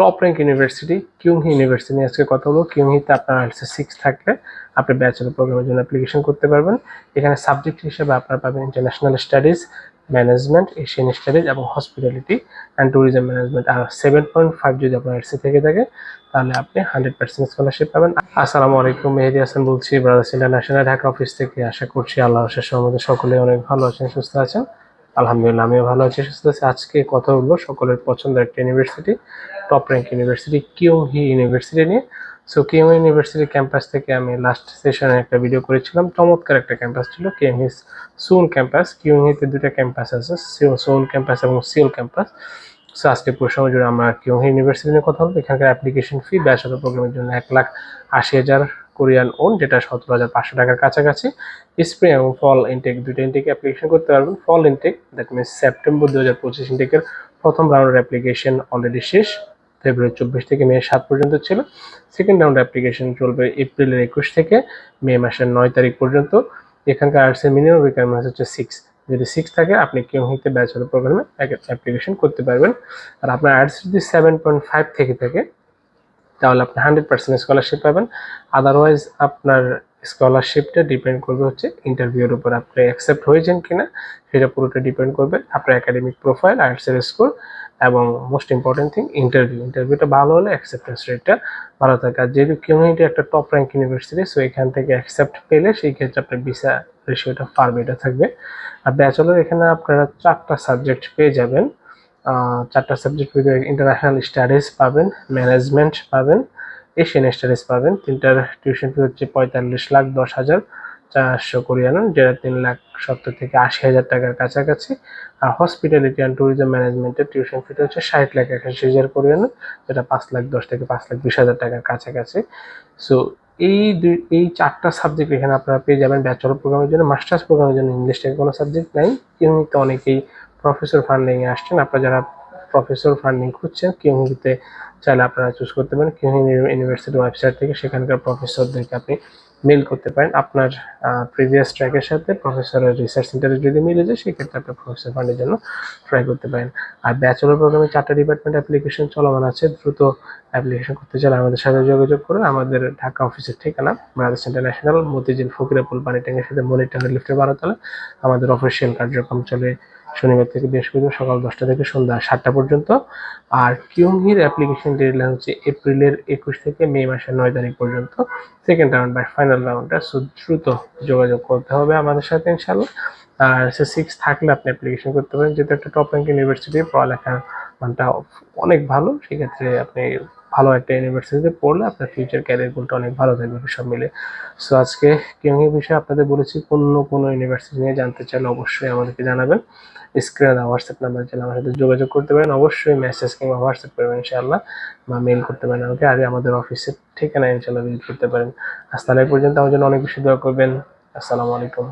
Top rank university Kyung Hee university নিয়ে আজকে কথা বলব। কিউংহিতে আপনার আইএলটিএস সিক্স থাকলে আপনি ব্যাচেলর প্রোগ্রামের জন্য অ্যাপ্লিকেশন করতে পারবেন। এখানে সাবজেক্ট হিসেবে আপনার পাবেন international studies management Asian studies এবং হসপিটালিটি অ্যান্ড ট্যুরিজম ম্যানেজমেন্ট আর সেভেন পয়েন্ট ফাইভ যদি আপনার এসি থেকে থাকে, তাহলে আপনি হান্ড্রেড পার্সেন্ট স্কলারশিপ পাবেন। আসসালামু আলাইকুম, মেহেদি হাসান বলছি। ব্রাদার্স ইন্টারন্যাশনাল ঢাকা অফিস থেকে। আশা করছি আল্লাহ শেষ আমাদের সকলে অনেক ভালো আছেন, সুস্থ আছেন। আলহামদুলিল্লাহ, আমিও ভালো আছি, সুস্থ আছি। আজকে কথা বলব সকলের পছন্দের একটা ইউনিভার্সিটি টপ র্যাঙ্ক ইউনিভার্সিটি কিউ হি ইউনিভার্সিটি নিয়ে। সো কিউহি ইউনিভার্সিটি ক্যাম্পাস থেকে আমি লাস্ট সেশনে একটা ভিডিও করেছিলাম। চমৎকার একটা ক্যাম্পাস ছিল কিউহি সুন ক্যাম্পাস কিউহিতে দুটো ক্যাম্পাস আছে সুন ক্যাম্পাস এবং সিওল ক্যাম্পাস সো আজকে পুরো সময় জুড়ে আমরা কিউহি ইউনিভার্সিটি নিয়ে কথা বলব। এখানকার অ্যাপ্লিকেশন ফি ব্যাচেলর প্রোগ্রামের জন্য এক লাখ আশি হাজার কোরিয়ান ওন, যেটা সতেরো হাজার পাঁচশো টাকার কাছাকাছি। স্প্রিং এবং ফল ইনটেক দুটো ইনটেক অ্যাপ্লিকেশন করতে পারবেন। Fall intake that means September দু হাজার পঁচিশ ইনটেকের প্রথম রাউন্ডের অ্যাপ্লিকেশন অলরেডি শেষ ফেব্রুয়ারি চব্বিশ থেকে মে সাত পর্যন্ত ছিল। সেকেন্ড রাউন্ড অ্যাপ্লিকেশন চলবে এপ্রিলের একুশ থেকে মে মাসের নয় তারিখ পর্যন্ত। এখানকার আর্টসের মিনিমাম রিকোয়ারমেন্ট হচ্ছে সিক্স যদি সিক্স থাকে, আপনি কেউ হইতে ব্যাচেলর প্রোগ্রামে অ্যাপ্লিকেশন করতে পারবেন। আর আপনার আর্টস যদি সেভেন পয়েন্ট ফাইভ থেকে থাকে তাহলে আপনি হান্ড্রেড পার্সেন্ট স্কলারশিপ পাবেন। আদারওয়াইজ আপনার স্কলারশিপটা ডিপেন্ড করবে হচ্ছে ইন্টারভিউর উপর। আপনি অ্যাকসেপ্ট হয়েছেন কিনা, সেটা পুরোটা ডিপেন্ড করবে আপনার একাডেমিক প্রোফাইল আর্টসের স্কোর এবং মোস্ট ইম্পর্টেন্ট থিং ইন্টারভিউ ইন্টারভিউটা ভালো হলে অ্যাকসেপ্টেন্স রেটটা ভালো থাকে। আর যেহেতু কমিউনিটি একটা টপ র্যাঙ্ক ইউনিভার্সিটি সো এখান থেকে অ্যাকসেপ্ট পেলে সেই ক্ষেত্রে আপনার ভিসা রেশিওটা ফার বেটার থাকবে। আর ব্যাচেলর এখানে আপনারা চারটা সাবজেক্ট পেয়ে যাবেন। চারটা সাবজেক্ট ভিতরে ইন্টারন্যাশনাল স্টাডিজ পাবেন ম্যানেজমেন্ট পাবেন এশিয়ান স্টাডিজ পাবেন। তিনটার টিউশন ফি হচ্ছে পঁয়তাল্লিশ লাখ দশ হাজার চারশো কোরিয়ান যেটা তিন লাখ সত্তর থেকে আশি হাজার টাকার কাছাকাছি। আর হসপিটালিটি অ্যান্ড ট্যুরিজম ম্যানেজমেন্টের টিউশন ফিটা হচ্ছে ষাট লাখ একাশি হাজার কোরিয়ান যেটা পাঁচ লাখ দশ থেকে পাঁচ লাখ বিশ হাজার টাকার কাছাকাছি। সো এই দুই, এই চারটা সাবজেক্ট এখানে আপনারা পেয়ে যাবেন। ব্যাচেলর প্রোগ্রামের জন্য মাস্টার্স প্রোগ্রামের জন্য ইংলিশ থেকে কোনো সাবজেক্ট নাই। কিন্তু অনেকেই প্রফেসর ফান্ডিংয়ে আসছেন। আপনারা যারা প্রফেসর ফান্ডিং খুঁজছেন কিউহিতে চাইলে আপনারা চুজ করতে পারেন। কিউহি ইউনিভার্সিটি ওয়েবসাইট থেকে সেখানকার প্রফেসরদেরকে আপনি মেল করতে পারেন। আপনার প্রিভিয়াস ট্র্যাকের সাথে প্রফেসরের রিসার্চ সেন্টারে যদি মিলে যায়, সেক্ষেত্রে আপনি প্রফেসর ফান্ডের জন্য ট্রাই করতে পারেন। আর ব্যাচেলর প্রোগ্রামে চারটা ডিপার্টমেন্ট অ্যাপ্লিকেশন চলমান আছে। দ্রুত অ্যাপ্লিকেশন করতে চাইলে আমাদের সাথে যোগাযোগ করে আমাদের ঢাকা অফিসের ঠিকানা ব্রাদার্স ইন্টারন্যাশনাল মতিঝিল, ফকিরাপুল পানিট্যাঙ্গের সাথে মনিট্যাঙ্গের লিফটের বারোতলা। আমাদের অফিসিয়াল কার্যক্রম চলে শনিবার থেকে বৃহস্পতিবার সকাল দশটা থেকে সন্ধ্যা সাতটা পর্যন্ত। আর কিউংহির অ্যাপ্লিকেশন ডেডলাইন হচ্ছে এপ্রিলের একুশ থেকে মে মাসের নয় তারিখ পর্যন্ত। সেকেন্ড রাউন্ড বা ফাইনাল রাউন্ডটা সো দ্রুত যোগাযোগ করতে হবে আমাদের সাথে ইনশাল্লাহ আর সে সিক্স থাকলে আপনি অ্যাপ্লিকেশন করতে পারেন। যেহেতু একটা টপ র্যাঙ্ক ইউনিভার্সিটি পড়ালেখার মানটা অনেক ভালো, সেক্ষেত্রে আপনি ভালো একটা ইউনিভার্সিটিতে পড়লে আপনার ফিউচার ক্যারিয়ার গোলটা অনেক ভালো থাকবে, সব মিলে। সো আজকে কিউংহি বিষয়ে আপনাদের বলেছি অন্য কোনো ইউনিভার্সিটি নিয়ে জানতে চাইলে অবশ্যই আমাদেরকে জানাবেন। স্ক্রিনে দেওয়া হোয়াটসঅ্যাপ নাম্বার চাইলে আমার সাথে যোগাযোগ করতে পারেন। অবশ্যই মেসেজ কিংবা হোয়াটসঅ্যাপ করবেন, ইনশাআল্লাহ, বা মেল করতে পারেন আমাকে, আর আমাদের অফিসের ঠিকানা ইনশাআল্লাহ ভিজিট করতে পারেন। আজ তাহলে পর্যন্ত, আমার জন্য অনেক বেশি দোয়া করবেন। আসসালামু আলাইকুম।